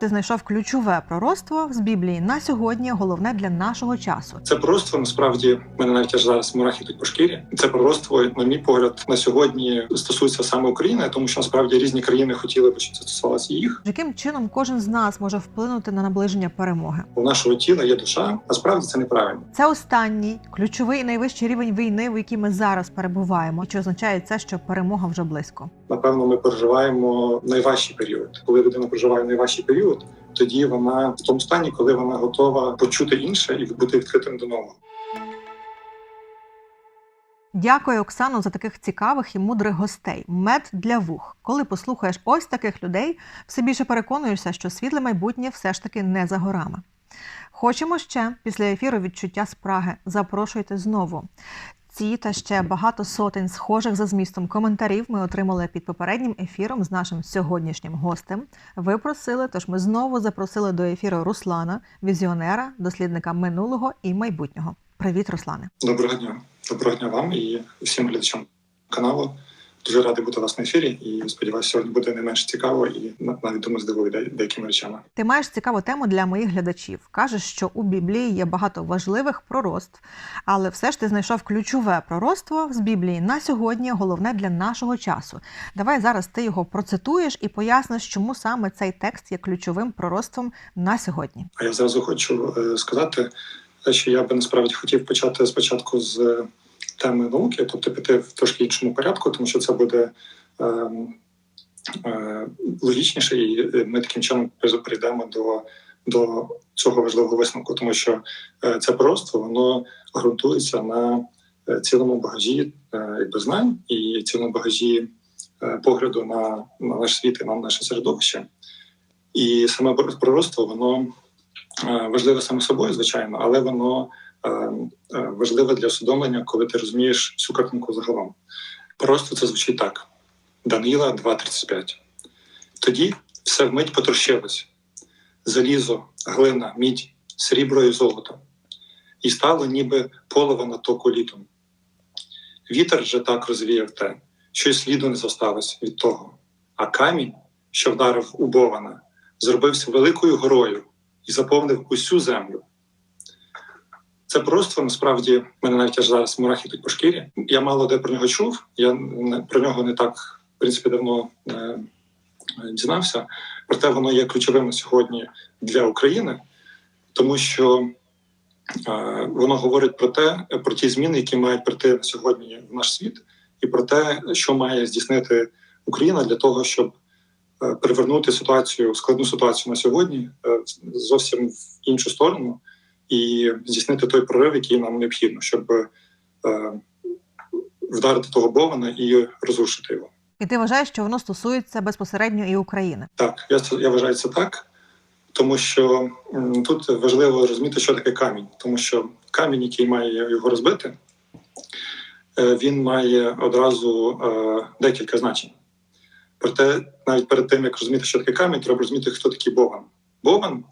Ти знайшов ключове пророцтво з Біблії на сьогодні, головне для нашого часу. Це пророцтво насправді мене навіть аж зараз мурахи йдуть по шкірі. Це пророцтво, на мій погляд, на сьогодні стосується саме України, тому що насправді різні країни хотіли би, щоб це стосувалося їх. Яким чином кожен з нас може вплинути на наближення перемоги? У нашого тіла є душа. Насправді це неправильно. Це останній ключовий і найвищий рівень війни, в якій ми зараз перебуваємо. Чи означає це, що перемога вже близько? Напевно, ми переживаємо найважчий період. Коли людина проживає найважчий період, тоді вона в тому стані, коли вона готова почути інше і бути відкритим до нового. Дякую, Оксано, за таких цікавих і мудрих гостей. Мед для вух. Коли послухаєш ось таких людей, все більше переконуєшся, що світле майбутнє все ж таки не за горами. Хочемо ще після ефіру відчуття спраги. Запрошуйте знову. Ці та ще багато сотень схожих за змістом коментарів ми отримали під попереднім ефіром з нашим сьогоднішнім гостем. Ви просили, тож ми знову запросили до ефіру Руслана, візіонера, дослідника минулого і майбутнього. Привіт, Руслане. Доброго дня, доброго дня вам і всім глядачам каналу. Дуже радий бути у вас на ефірі і сподіваюся, сьогодні буде не менш цікаво і навіть думаю, здивує деякими речами. Ти маєш цікаву тему для моїх глядачів. Кажеш, що у Біблії є багато важливих пророцтв, але все ж ти знайшов ключове пророцтво з Біблії на сьогодні, головне для нашого часу. Давай зараз ти його процитуєш і поясниш, чому саме цей текст є ключовим пророцтвом на сьогодні. А я зразу хочу е, сказати, що я би насправді хотів почати спочатку з теми науки, тобто піти в трошки іншому порядку, тому що це буде е, е, логічніше, і е, ми таким чином перейдемо до, до цього важливого висновку, тому що е, це пророцтво воно ґрунтується на е, цілому багажі е, якби знань і цілому багажі е, погляду на, на наш світ і на наше середовище. І саме пророцтво, воно е, важливе саме собою, звичайно, але воно е, е, важливе для усвідомлення, коли ти розумієш всю картинку загалом. Пророцтво це звучить так: Даниїла 2.35. Тоді все вмить потрощилось: залізо, глина, мідь, срібло і золото, і стало ніби полово на току літом. Вітер же так розвіяв те, що й сліду не зосталось від того, а камінь, що вдарив у Бована, зробився великою горою і заповнив усю землю. Це просто насправді мене навіть аж зараз мурахи йдуть по шкірі. Я мало де про нього чув. Я про нього не так в принципі давно е, дізнався. Проте воно є ключовим сьогодні для України, тому що е, воно говорить про те, про ті зміни, які мають прийти сьогодні в наш світ, і про те, що має здійснити Україна для того, щоб е, перевернути ситуацію, складну ситуацію на сьогодні е, зовсім в іншу сторону і здійснити той прорив, який нам необхідно, щоб е, вдарити того Бована і розрушити його. І ти вважаєш, що воно стосується безпосередньо і України. Так, я я вважаю це так, тому що м, тут важливо розуміти, що таке камінь, тому що камінь, який має його розбити, е, він має одразу е, декілька значень. Проте, навіть перед тим як розуміти, що таке камінь, треба розуміти, хто такий Боган. Боган,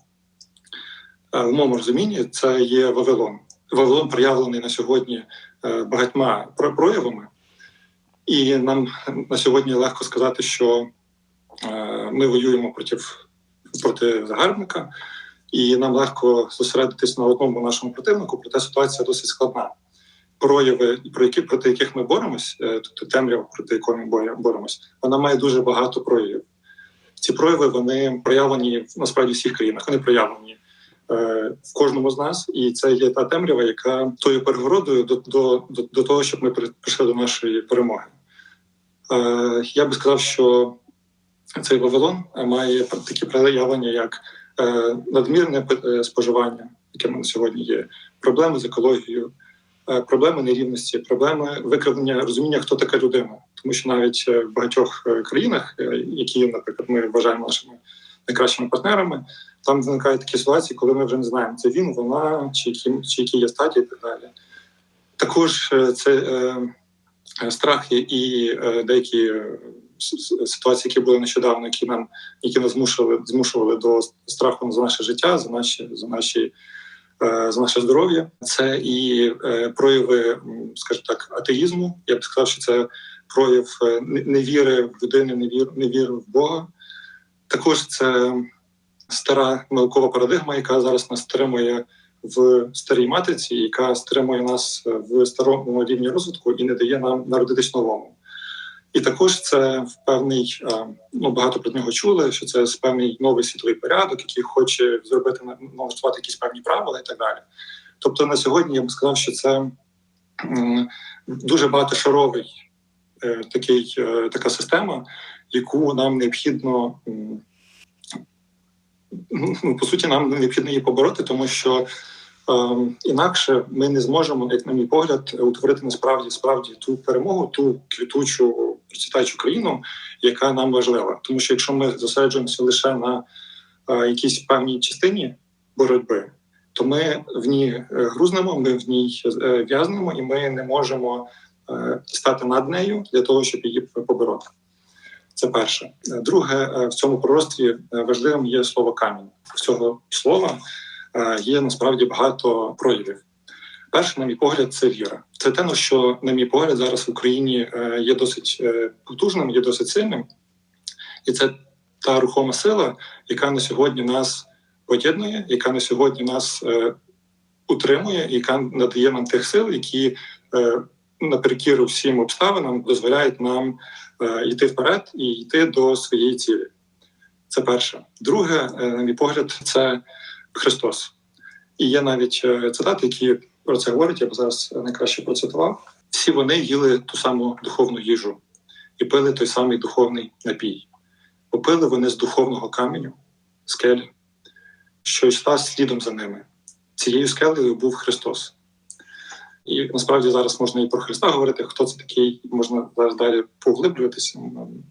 в моєму розумінні, це є Вавилон. Вавилон проявлений на сьогодні е, багатьма про- проявами, і нам на сьогодні легко сказати, що е, ми воюємо проти, проти загарбника, і нам легко зосередитись на одному нашому противнику, проте ситуація досить складна. Прояви, про які проти яких ми боремось, е, тобто темрява, проти якої ми бо- боремось, вона має дуже багато проявів. Ці прояви вони проявлені насправді в всіх країнах. Вони проявлені е, в кожному з нас, і це є та темрява, яка тою перегородою до, до, до, того, щоб ми при- прийшли до нашої перемоги. Е, я би сказав, що цей Вавилон має такі проявлення, як е, надмірне е, споживання, яке на сьогодні є, проблеми з екологією, е, проблеми нерівності, проблеми викривлення розуміння, хто така людина. Тому що навіть е, в багатьох е, країнах, е, які, наприклад, ми вважаємо нашими найкращими партнерами, там виникають такі ситуації, коли ми вже не знаємо, це він, вона, чи які, чи які є статі, і так далі. Також е, це е, е, страхи і е, деякі е, ситуації, які були нещодавно, які нам які нас змушували, змушували до страху за наше життя, за наші за наші. За наше здоров'я, це і прояви, скажімо так, атеїзму. Я б сказав, що це прояв не- невіри в людини, невір, невіри в Бога. Також це стара наукова парадигма, яка зараз нас стримує в старій матриці, яка стримує нас в старому рівні розвитку і не дає нам народитись новому. І також це в певний, ну багато про нього чули, що це певний новий світовий порядок, який хоче зробити налаштувати якісь певні правила і так далі. Тобто на сьогодні я б сказав, що це дуже багатошаровий е, такий, е, така система, яку нам необхідно ну, по суті, нам необхідно її побороти, тому що е, інакше ми не зможемо, як на мій погляд, утворити насправді справді ту перемогу, ту квітучу процвітаючу країну, яка нам важлива. Тому що якщо ми зосереджуємося лише на е, якійсь певній частині боротьби, то ми в ній е, грузнемо, ми в ній е, в'язнемо, і ми не можемо е, стати над нею для того, щоб її побороти. Це перше. Друге, е, в цьому пророцтві е, важливим є слово камінь. В цього слова е, є насправді багато проявів. Перше, на мій погляд, це віра. Це те, що, на мій погляд, зараз в Україні є досить потужним, є досить сильним, і це та рухома сила, яка на сьогодні нас поєднує, яка на сьогодні нас утримує, яка надає нам тих сил, які наперекір всім обставинам дозволяють нам йти вперед і йти до своєї цілі. Це перше. Друге, е, на мій погляд, це Христос. І є навіть е, цитати, які про це говорять, я б зараз найкраще процитував. Всі вони їли ту саму духовну їжу і пили той самий духовний напій. Попили вони з духовного каменю, скелі, що йшла слідом за ними. Цією скелею був Христос. І насправді зараз можна і про Христа говорити, хто це такий, можна зараз далі поглиблюватися.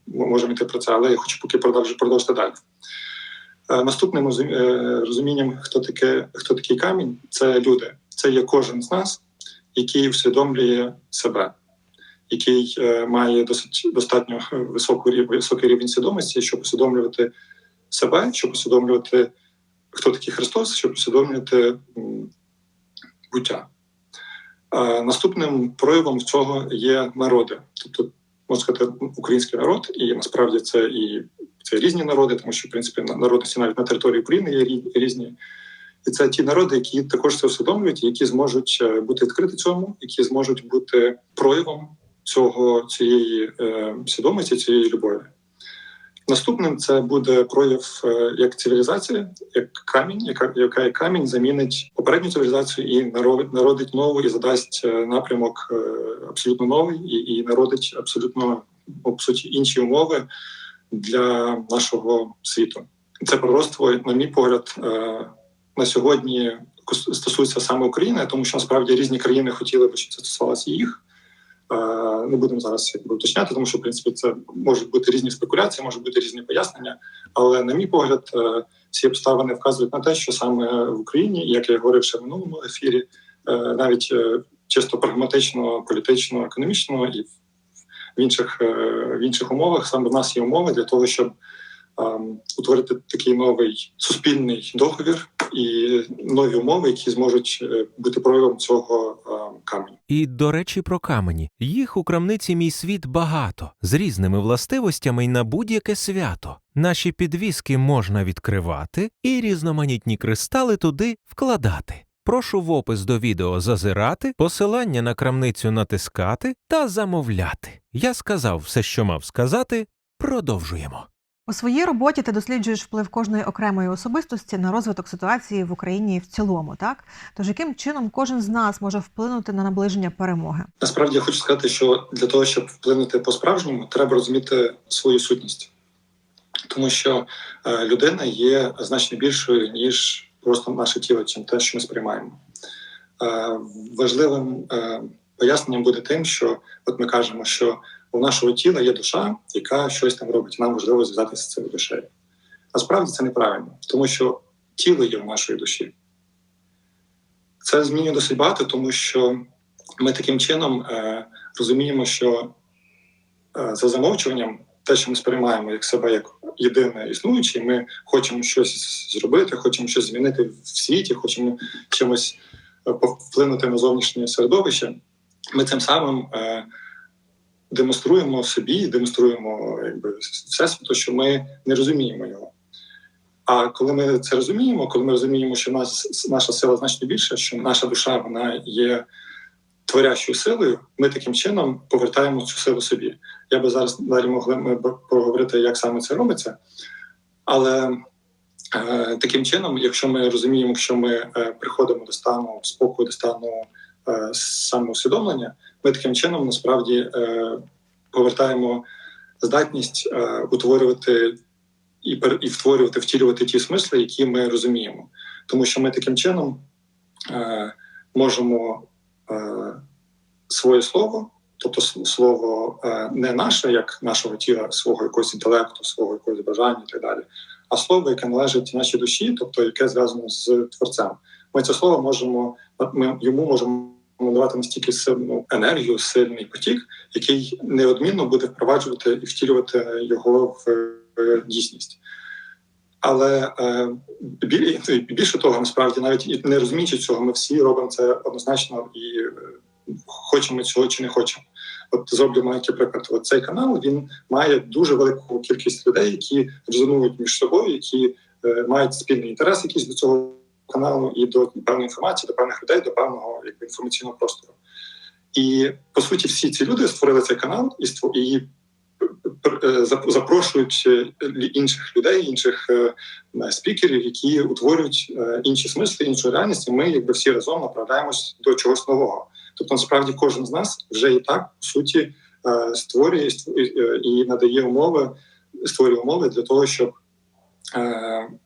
Ми можемо йти про це, але я хочу поки продовжити, продовжити далі. Е, Наступним е, розумінням, хто таке, хто такий камінь, це люди. Це є кожен з нас, який усвідомлює себе, який е, має досить достатньо високу високий рівень свідомості, щоб усвідомлювати себе, щоб усвідомлювати, хто такий Христос, щоб усвідомлювати буття. Е, Наступним проявом цього є народи, тобто можна сказати, український народ, і насправді це і це різні народи, тому що в принципі на- народності навіть на території України є різні. І це ті народи, які також це усвідомлюють, які зможуть е, бути відкриті цьому, які зможуть бути проявом цього цієї е, свідомості, цієї любові. Наступним це буде прояв е, як цивілізація, як камінь, яка, яка як камінь замінить попередню цивілізацію і народить, нову і задасть е, напрямок е, абсолютно новий, і, і народить абсолютно ну, по суті інші умови для нашого світу. Це пророцтво, на мій погляд, на сьогодні стосується саме України, тому що насправді різні країни хотіли би, щоб це стосувалося їх. Е, Не будемо зараз якби, уточняти, тому що в принципі це можуть бути різні спекуляції, можуть бути різні пояснення. Але на мій погляд, е, ці обставини вказують на те, що саме в Україні, як я говорив ще в минулому ефірі, е, навіть чисто прагматично, політично, економічно і в інших, в інших умовах саме в нас є умови для того, щоб ем, утворити такий новий суспільний договір і нові умови, які зможуть е, бути проявом цього ем, каменю. І, до речі, про камені. Їх у крамниці мій світ багато, з різними властивостями й на будь-яке свято. Наші підвіски можна відкривати і різноманітні кристали туди вкладати. Прошу в опис до відео зазирати, посилання на крамницю натискати та замовляти. Я сказав все, що мав сказати. Продовжуємо. У своїй роботі ти досліджуєш вплив кожної окремої особистості на розвиток ситуації в Україні в цілому, так? Тож яким чином кожен з нас може вплинути на наближення перемоги? Насправді я хочу сказати, що для того, щоб вплинути по-справжньому, треба розуміти свою сутність, тому що е, людина є значно більшою ніж просто наше тіло, чим те, що ми сприймаємо. Е, важливим е, поясненням буде тим, що от ми кажемо, що у нашого тіла є душа, яка щось там робить. Нам важливо зв'язатися з цією душею. Насправді це неправильно, тому що тіло є в нашої душі. Це змінює досить багато, тому що ми таким чином е, розуміємо, що е, за замовчуванням те, що ми сприймаємо як себе як єдине існуюче, ми хочемо щось зробити, хочемо щось змінити в світі, хочемо чимось е, вплинути на зовнішнє середовище. Ми цим самим е, демонструємо собі, демонструємо якби, всесвіту, що ми не розуміємо його. А коли ми це розуміємо, коли ми розуміємо, що нас наша сила значно більша, що наша душа вона є творящою силою, ми таким чином повертаємо цю силу собі. Я би зараз далі могли ми поговорити, як саме це робиться, але е, таким чином, якщо ми розуміємо, що ми е, приходимо до стану спокою, до стану е, самоусвідомлення, ми таким чином насправді е, повертаємо здатність е, утворювати і пер- і втворювати, втілювати ті смисли, які ми розуміємо, тому що ми таким чином е, можемо своє слово, тобто слово не наше, як нашого тіла, свого якогось інтелекту, свого якогось бажання і так далі, а слово, яке належить нашій душі, тобто яке зв'язано з творцем. Ми це слово можемо, ми йому можемо надавати настільки сильну енергію, сильний потік, який неодмінно буде впроваджувати і втілювати його в дійсність. Але е, більше того, насправді, навіть і не розуміючи цього, ми всі робимо це однозначно і е, хочемо цього чи не хочемо. От зроблю маленький приклад. От цей канал він має дуже велику кількість людей, які резонують між собою, які е, мають спільний інтерес якийсь до цього каналу і до певної інформації, до певних людей, до певного якби, інформаційного простору. І по суті, всі ці люди створили цей канал і і е, зап- запрошують е, інших людей, інших е, спікерів, які утворюють інші смисли, іншу реальність. І ми, якби всі разом направляємось до чогось нового. Тобто, насправді, кожен з нас вже і так по суті створює і надає умови, створює умови для того, щоб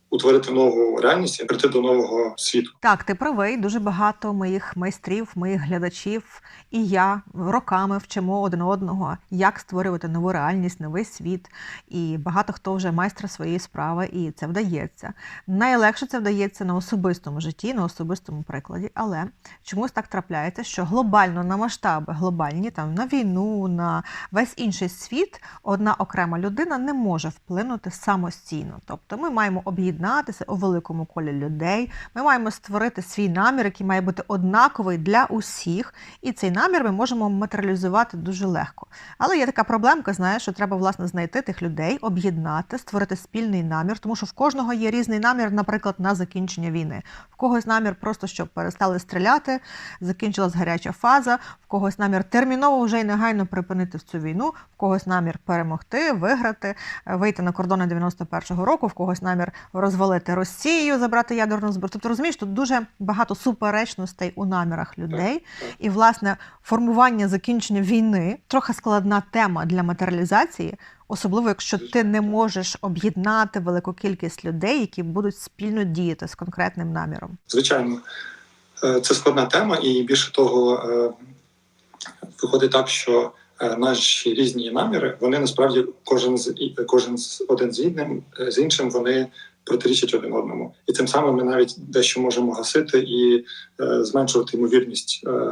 утворити нову реальність і прийти до нового світу. Так, ти правий. Дуже багато моїх майстрів, моїх глядачів і я роками вчимо один одного, як створювати нову реальність, новий світ. І багато хто вже майстер своєї справи, і це вдається. Найлегше це вдається на особистому житті, на особистому прикладі. Але чомусь так трапляється, що глобально на масштаби глобальні, там на війну, на весь інший світ, одна окрема людина не може вплинути самостійно. Тобто ми маємо об'єднатися у великому колі людей. Ми маємо створити свій намір, який має бути однаковий для усіх, і цей намір ми можемо матеріалізувати дуже легко. Але є така проблемка, знаєш, що треба власне знайти тих людей, об'єднати, створити спільний намір, тому що в кожного є різний намір, наприклад, на закінчення війни. В когось намір просто щоб перестали стріляти, закінчилась гаряча фаза, в когось намір терміново вже й негайно припинити цю війну, в когось намір перемогти, виграти, е, вийти на кордони 91-го року, в когось намір розвалити Росію, забрати ядерну зброю. Тобто розумієш, тут дуже багато суперечностей у намірах людей. І власне формування закінчення війни трохи складна тема для матеріалізації, особливо якщо ти не можеш об'єднати велику кількість людей, які будуть спільно діяти з конкретним наміром. Звичайно, Е, це складна тема, і більше того, е, виходить так, що е, наші різні наміри, вони насправді кожен з кожен з один з іншим, з іншим вони протирічать один одному. І тим самим ми навіть дещо можемо гасити і е, зменшувати ймовірність е,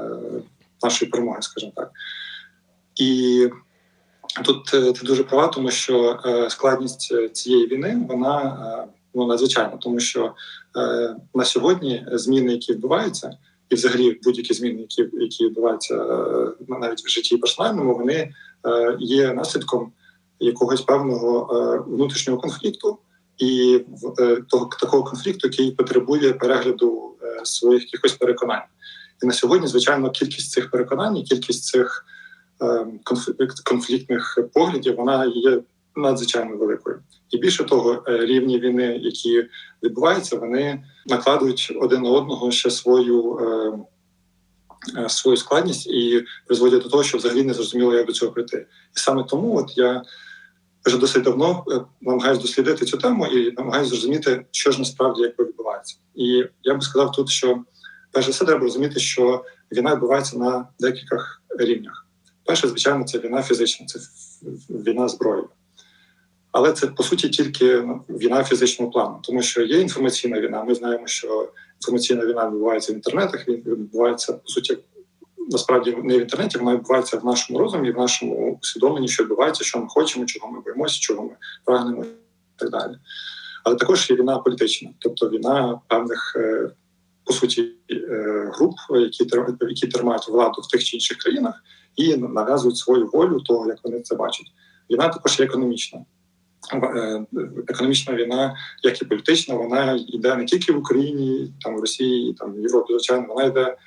нашої перемоги, скажімо так. І тут е, ти дуже права, тому що е, складність е, цієї війни вона е, ну, надзвичайна, тому що е, на сьогодні зміни, які відбуваються, і взагалі будь-які зміни, які, які відбуваються е, навіть в житті персональному, вони е, є наслідком якогось певного е, внутрішнього конфлікту і е, того такого конфлікту, який потребує перегляду е, своїх якихось переконань. І на сьогодні, звичайно, кількість цих переконань, кількість цих е, конфліктних поглядів, вона є надзвичайно великою. І більше того, рівні війни, які відбуваються, вони накладують один на одного ще свою, свою складність і призводять до того, що взагалі не зрозуміло, як до цього прийти. І саме тому, от я вже досить давно е, намагаюся дослідити цю тему і намагаюся зрозуміти, що ж насправді як відбувається. І я би сказав тут, що перш за все треба розуміти, що війна відбувається на декількох рівнях. Перше, звичайно, це війна фізична, це війна зброєю. Але це по суті тільки ну, війна фізичного плану, тому що є інформаційна війна. Ми знаємо, що інформаційна війна відбувається в інтернетах. Він відбувається по суті насправді не в інтернеті, вона відбувається в нашому розумі, в нашому усвідомленні, що відбувається, що ми хочемо, чого ми боїмося, чого ми прагнемо і так далі. Але також є війна політична, тобто війна певних е, по суті е, груп, які які тримають владу в тих чи інших країнах і нав'язують свою волю того, як вони це бачать. Війна також є економічна. е, економічна війна, як і політична, вона йде не тільки в Україні, там в Росії, там в Європі, звичайно, вона йде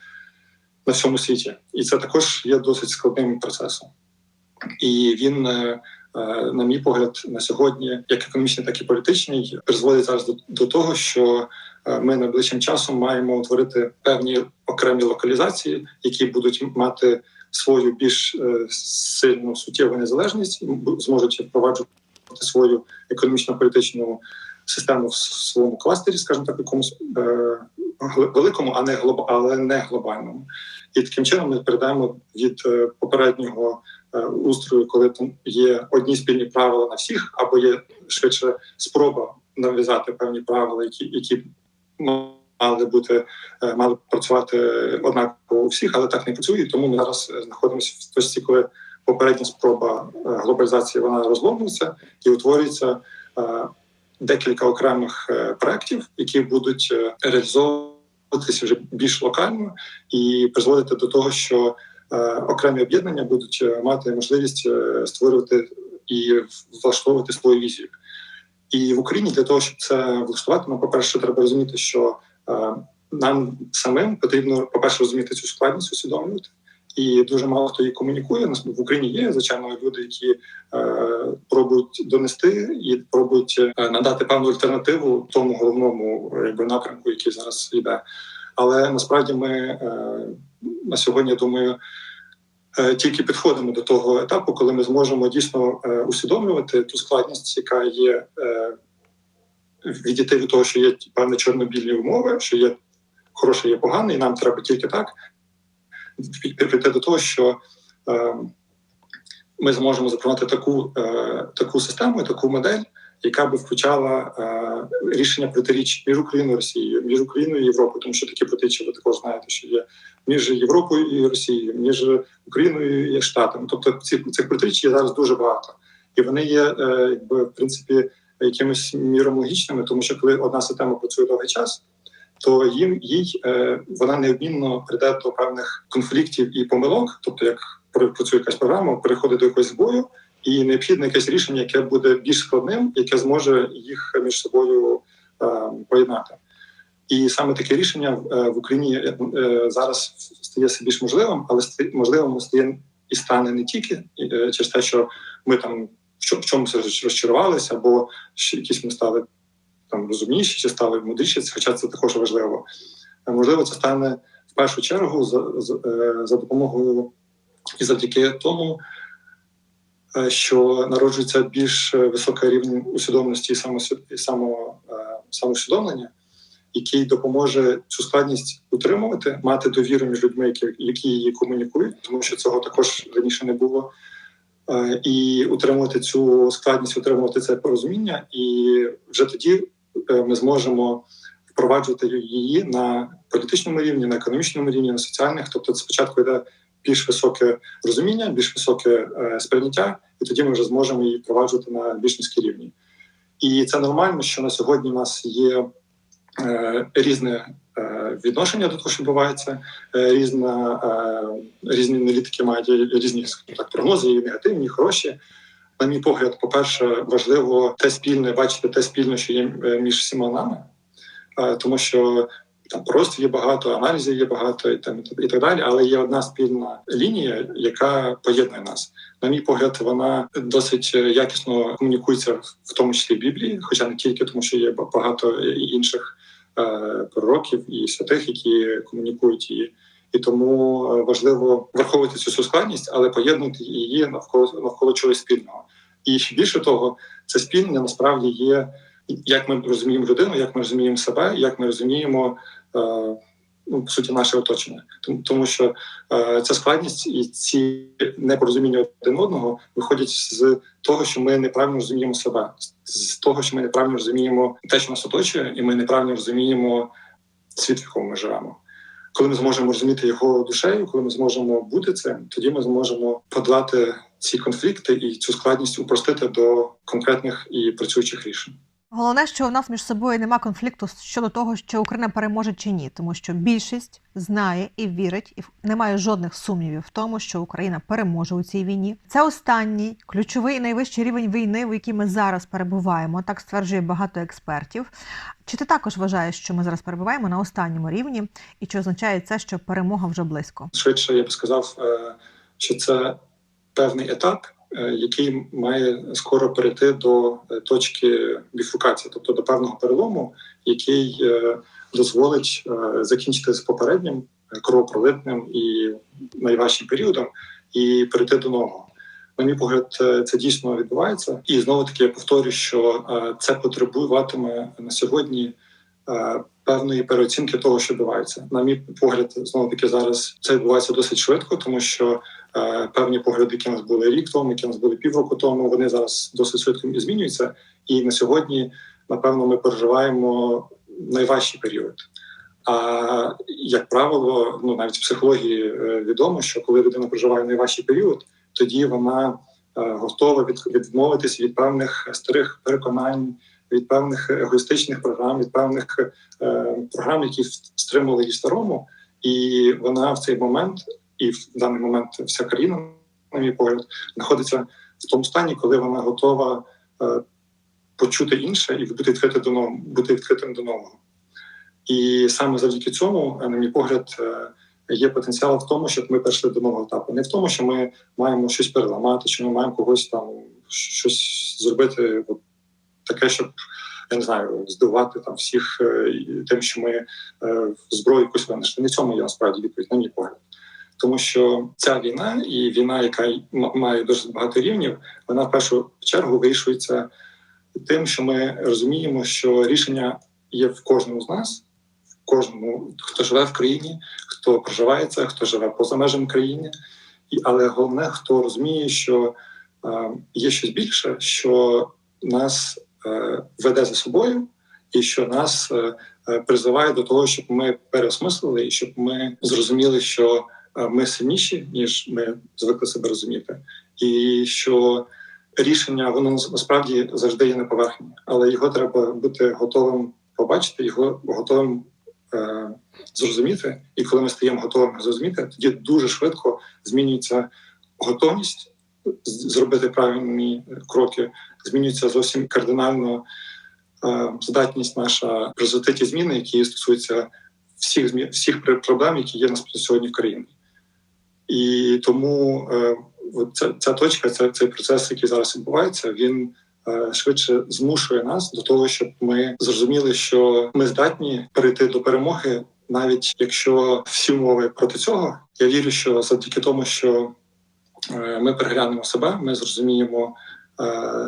на всьому світі, і це також є досить складним процесом. І він, е, е, на мій погляд, на сьогодні, як економічний, так і політичний, призводить зараз до, до того, що е, ми найближчим часом маємо утворити певні окремі локалізації, які будуть мати свою більш сильну суттєву незалежність, зможуть впроваджувати свою економічно-політичну систему в своєму кластері, скажімо так, якомусь великому, а не глоб, але не глобальному. І таким чином ми перейдемо від е, попереднього е, устрою, коли там є одні спільні правила на всіх, або є швидше спроба нав'язати певні правила, які, які мали бути е, мали працювати однаково у всіх, але так не працює. Тому ми зараз знаходимося в точці, коли попередня спроба глобалізації вона розломлюється і утворюється декілька окремих е, проєктів, які будуть е, реалізовуватися вже більш локально і призводити до того, що е, окремі об'єднання будуть мати можливість створювати і влаштовувати свою візію. І в Україні для того, щоб це влаштувати, ну, по-перше, треба розуміти, що нам самим потрібно, по-перше, розуміти цю складність, усвідомлювати. І дуже мало хто її комунікує. В Україні є звичайно люди, які е, пробують донести і пробують е, надати певну альтернативу тому головному е, якби напрямку, який зараз йде. Але насправді ми на сьогодні, я думаю, тільки підходимо до того етапу, коли ми зможемо дійсно усвідомлювати ту складність, яка є відійти від того, що є певні чорнобільні умови, що є хороше, є погане, і нам треба тільки так прийти до того, що е, ми зможемо запропонувати таку, е, таку систему, таку модель, яка би включала е, рішення протиріч між Україною і Росією, між Україною і Європою, тому що такі протиріччя ви також знаєте, що є між Європою і Росією, між Україною і Штатами. Тобто цих, цих протиріч є зараз дуже багато, і вони є, якби в принципі якимось міром логічними, тому що коли одна система працює довгий час. То їм їй е, вона неодмінно прийде до певних конфліктів і помилок, тобто як пр- працює якась програма, переходить до якогось збою, і необхідне якесь рішення, яке буде більш складним, яке зможе їх між собою е, поєднати. І саме таке рішення в Україні е, е, зараз стає все більш можливим, але можливим стає і стане не тільки через те, що ми там в чо- в чомусь розчарувалися, або якісь ми стали там розумніші чи стали мудріші, хоча це також важливо. Е, Можливо, це стане в першу чергу за, за, е, за допомогою і завдяки тому, е, що народжується більш високий рівень усвідомленості і самосвід- і само, самоусвідомлення, який допоможе цю складність утримувати, мати довіру між людьми, які, її комунікують, тому що цього також раніше не було. І утримувати цю складність, утримувати це порозуміння, і вже тоді ми зможемо впроваджувати її на політичному рівні, на економічному рівні, на соціальних. Тобто, спочатку йде більш високе розуміння, більш високе е, сприйняття, і тоді ми вже зможемо її впроваджувати на більш низькій рівні. І це нормально, що на сьогодні в нас є е, різне е, відношення до того, що відбувається, е, різна, е, різні аналітики мають різні так, прогнози, і негативні, і хороші. На мій погляд, по-перше, важливо те спільне, бачити те спільне, що є е, між всіма нами, Е, тому що там просто є багато, аналізів є багато і там і так далі. Але є одна спільна лінія, яка поєднує нас. На мій погляд, вона досить е, якісно комунікується, в тому числі в Біблії, хоча не тільки, тому що є багато інших пророків і святих, які комунікують її. І тому важливо враховувати цю складність, але поєднувати її навколо навколо чогось спільного. І більше того, це спільне насправді є як ми розуміємо людину, як ми розуміємо себе, як ми розуміємо е, ну, по суті наше оточення. Тому, тому що е, ця складність і ці непорозуміння один одного виходять з того, що ми неправильно розуміємо себе, з того, що ми неправильно розуміємо те, що нас оточує, і ми неправильно розуміємо світ, в якому ми живемо. Коли ми зможемо розуміти його душею, коли ми зможемо бути цим, тоді ми зможемо подолати ці конфлікти і цю складність упростити до конкретних і працюючих рішень. Головне, що у нас між собою нема конфлікту щодо того, що Україна переможе чи ні, тому що більшість знає і вірить, і немає жодних сумнівів в тому, що Україна переможе у цій війні. Це останній ключовий і найвищий рівень війни, в якій ми зараз перебуваємо. Так стверджує багато експертів. Чи ти також вважаєш, що ми зараз перебуваємо на останньому рівні, і чи означає це, що перемога вже близько? Швидше я б сказав, е, що це певний етап, який має скоро перейти до е, точки біфуркації, тобто до певного перелому, який е, дозволить е, закінчити з попереднім е, кровопролитним і найважчим періодом і перейти до нового. На мій погляд, е, це дійсно відбувається, і знову таки я повторюю, що е, це потребуватиме на сьогодні е, певної переоцінки того, що відбувається. На мій погляд, знову таки зараз це відбувається досить швидко, тому що е, певні погляди, які у нас були рік тому, які у нас були півроку тому, вони зараз досить швидко змінюються. І на сьогодні, напевно, ми переживаємо найважчий період. А як правило, ну навіть в психології е, відомо, що коли людина проживає найважчий період, тоді вона е, готова від, відмовитися від певних старих переконань, від певних егоїстичних програм, від певних е, програм, які стримували її старому, і вона в цей момент, і в даний момент вся країна, на мій погляд, знаходиться в тому стані, коли вона готова е, почути інше і бути відкритим до нового, бути відкритим до нового. І саме завдяки цьому, е, на мій погляд, е, є потенціал в тому, щоб ми перейшли до нового етапу. Не в тому, що ми маємо щось переламати, чи ми маємо когось там щось зробити от, таке, щоб я не знаю, здивувати там всіх тим, що ми зброю якусь винайшли. Не цьому є насправді відповідь, на мій погляд. Тому що ця війна і війна, яка має дуже багато рівнів, вона в першу чергу вирішується тим, що ми розуміємо, що рішення є в кожному з нас, в кожному, хто живе в країні, хто проживає це, хто живе поза межами країни. І, але головне, хто розуміє, що е, є щось більше, що нас е, веде за собою, і що нас е, е, призиває до того, щоб ми переосмислили, і щоб ми зрозуміли, що ми сильніші, ніж ми звикли себе розуміти, і що рішення воно насправді завжди є на поверхні, але його треба бути готовим побачити, його готовим е, зрозуміти. І коли ми стаємо готовими зрозуміти, тоді дуже швидко змінюється готовність зробити правильні кроки, змінюється зовсім кардинально е, здатність наша призвести ті зміни, які стосуються всіх всіх пр- проблем, які є насправді сьогодні в країні. І тому е, ця, ця точка, ця, цей процес, який зараз відбувається, він е, швидше змушує нас до того, щоб ми зрозуміли, що ми здатні перейти до перемоги, навіть якщо всі умови проти цього. Я вірю, що завдяки тому, що е, ми переглянемо себе, ми зрозуміємо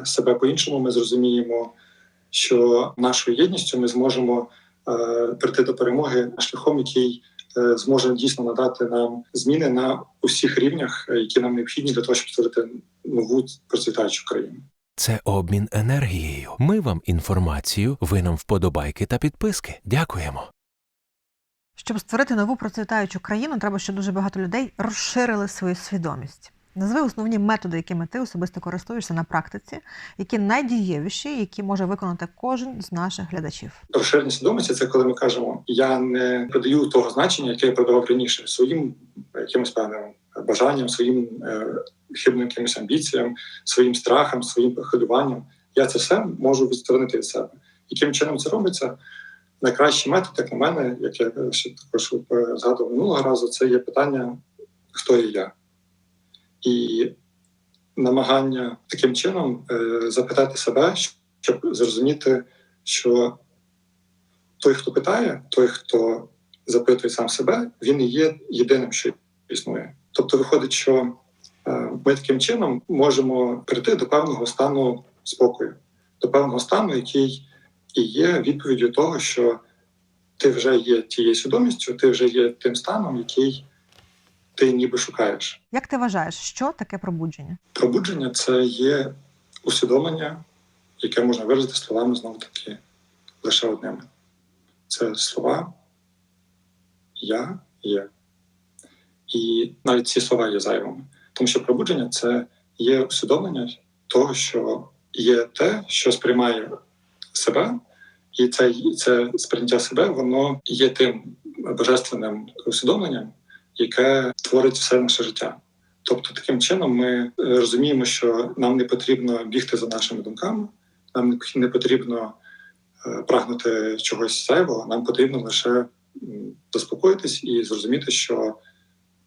себе по-іншому, ми зрозуміємо, що нашою єдністю ми зможемо прийти до перемоги шляхом, який зможе дійсно надати нам зміни на усіх рівнях, е, які нам необхідні для того, щоб створити нову процвітаючу країну. Це обмін енергією. Ми вам інформацію, ви нам вподобайки та підписки. Дякуємо. Щоб створити нову процвітаючу країну, треба, щоб дуже багато людей розширили свою свідомість. Назви основні методи, якими ти особисто користуєшся на практиці, які найдієвіші, які може виконати кожен з наших глядачів. Розширення свідомості це коли ми кажемо: я не придаю того значення, яке я придавав раніше, своїм якимось певним бажанням, своїм е, хибним якимось амбіціям, своїм страхам, своїм хвилюванням. Я це все можу відсторонити від себе. Яким чином це робиться? Найкращий метод, як на мене, як я ще також е, згадував минулого разу, це є питання, хто є я. І намагання таким чином е, запитати себе, щоб зрозуміти, що той, хто питає, той, хто запитує сам себе, він і є єдиним, що існує. Тобто, виходить, що е, ми таким чином можемо прийти до певного стану спокою, до певного стану, який і є відповіддю того, що ти вже є тією свідомістю, ти вже є тим станом, який ти ніби шукаєш. Як ти вважаєш, що таке пробудження? Пробудження це є усвідомлення, яке можна виразити словами знову таки лише одними. Це слова Я є. І навіть ці слова є зайвими. Тому що пробудження це є усвідомлення того, що є те, що сприймає себе, і це, це сприйняття себе, воно є тим божественним усвідомленням, яке творить все наше життя. Тобто, таким чином ми е, розуміємо, що нам не потрібно бігти за нашими думками, нам не- потрібно е, прагнути чогось зайвого, нам потрібно лише заспокоїтись і зрозуміти, що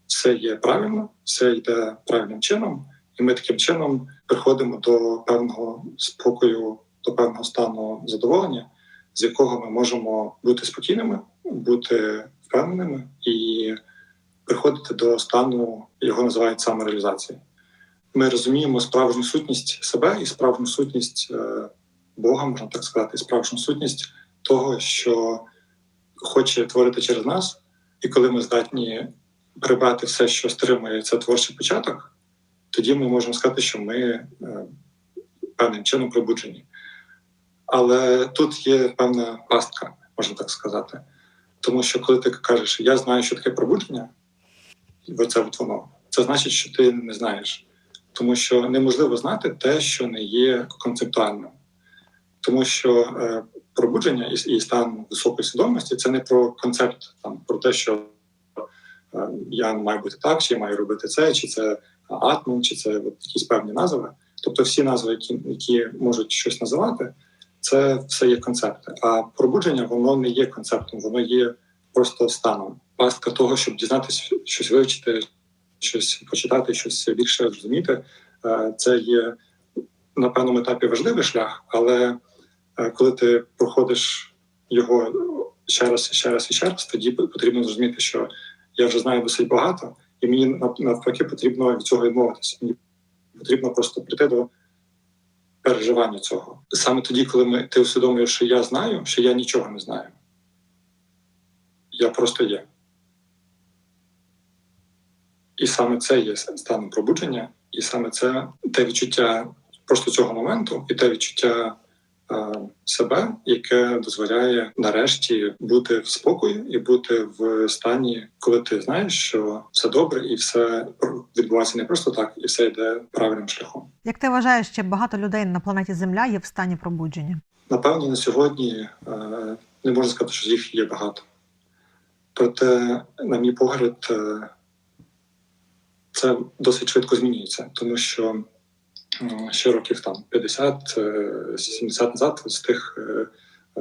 все є правильно, все йде правильним чином, і ми таким чином приходимо до певного спокою, до певного стану задоволення, з якого ми можемо бути спокійними, бути впевненими і приходити до стану, його називають самореалізації. Ми розуміємо справжню сутність себе і справжню сутність е, Бога, можна так сказати, і справжню сутність того, що хоче творити через нас, і коли ми здатні прибрати все, що стримує це творчий початок, тоді ми можемо сказати, що ми е, певним чином пробуджені. Але тут є певна пастка, можна так сказати. Тому що коли ти кажеш, я знаю, що таке пробудження, і оце от воно, це значить, що ти не знаєш. Тому що неможливо знати те, що не є концептуальним. Тому що е, пробудження і, і стан високої свідомості це не про концепт, там, про те, що е, я маю бути так, чи я маю робити це, чи це атом, чи це от, якісь певні назви. Тобто всі назви, які, які можуть щось називати, це все є концепти. А пробудження воно не є концептом, воно є просто станом. Пастка того, щоб дізнатися, щось вивчити, щось почитати, щось більше зрозуміти. е, Це є на певному етапі важливий шлях, але е, коли ти проходиш його ще раз, ще раз і ще раз, тоді потрібно зрозуміти, що я вже знаю досить багато, і мені навпаки потрібно від цього відмовитися. Мені потрібно просто прийти до переживання цього. Саме тоді, коли ми ти усвідомлюєш, що я знаю, що я нічого не знаю. Я просто є. І саме це є станом пробудження, і саме це те відчуття просто цього моменту, і те відчуття е, себе, яке дозволяє нарешті бути в спокої і бути в стані, коли ти знаєш, що все добре, і все відбувається не просто так, і все йде правильним шляхом. Як ти вважаєш, ще багато людей на планеті Земля є в стані пробудження? Напевно, на сьогодні е, не можна сказати, що їх є багато. Проте, на мій погляд, е, це досить швидко змінюється, тому що ще років там 50, е, 70 назад з тих е,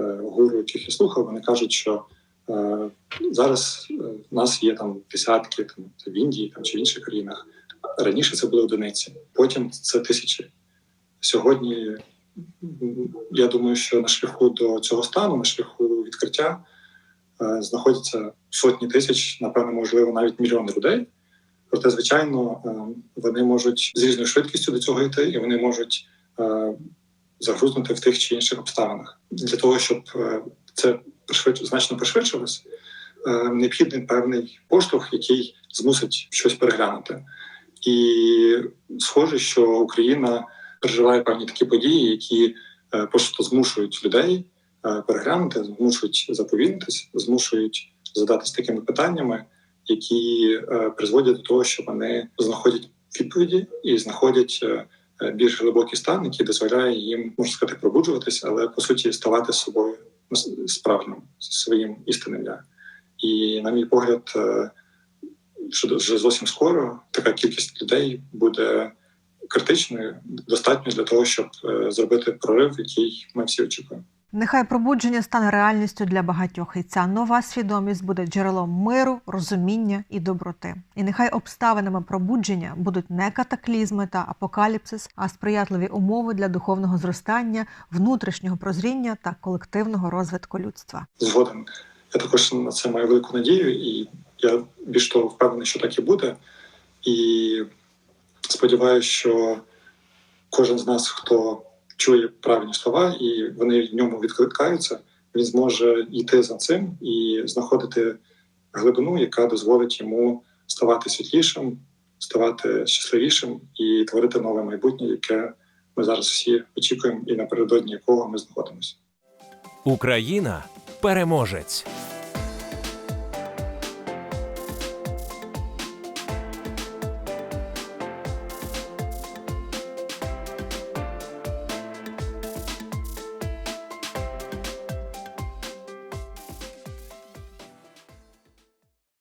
е, гуру, яких я слухав, вони кажуть, що е, зараз е, в нас є там десятки, там в Індії там, чи в інших країнах. Раніше це були одиниці, потім це тисячі. Сьогодні я думаю, що на шляху до цього стану, на шляху відкриття, е, знаходяться сотні тисяч, напевно, можливо, навіть мільйони людей. Проте, звичайно, е, вони можуть з різною швидкістю до цього йти, і вони можуть е, загрузнути в тих чи інших обставинах. Для того, щоб е, це значно пришвидшилось, необхідний певний поштовх, який змусить щось переглянути. І схоже, що Україна переживає певні такі події, які просто змушують людей переглянути, змушують заповільнитись, змушують задатись такими питаннями, які е, призводять до того, що вони знаходять відповіді і знаходять е, е, більш глибокий стан, який дозволяє їм, можна сказати, пробуджуватися, але по суті ставати собою справжнім своїм істинним я. І, на мій погляд, що вже зовсім скоро така кількість людей буде критичною, достатньо для того, щоб зробити прорив, який ми всі очікуємо. Нехай пробудження стане реальністю для багатьох, і ця нова свідомість буде джерелом миру, розуміння і доброти. І нехай обставинами пробудження будуть не катаклізми та апокаліпсис, а сприятливі умови для духовного зростання, внутрішнього прозріння та колективного розвитку людства. Згоден. Я також на це маю велику надію, і я більш того впевнений, що так і буде. І сподіваюся, що кожен з нас, хто чує правильні слова, і вони в ньому відкликаються, він зможе йти за цим і знаходити глибину, яка дозволить йому ставати світлішим, ставати щасливішим і творити нове майбутнє, яке ми зараз всі очікуємо, і напередодні якого ми знаходимося. Україна переможець.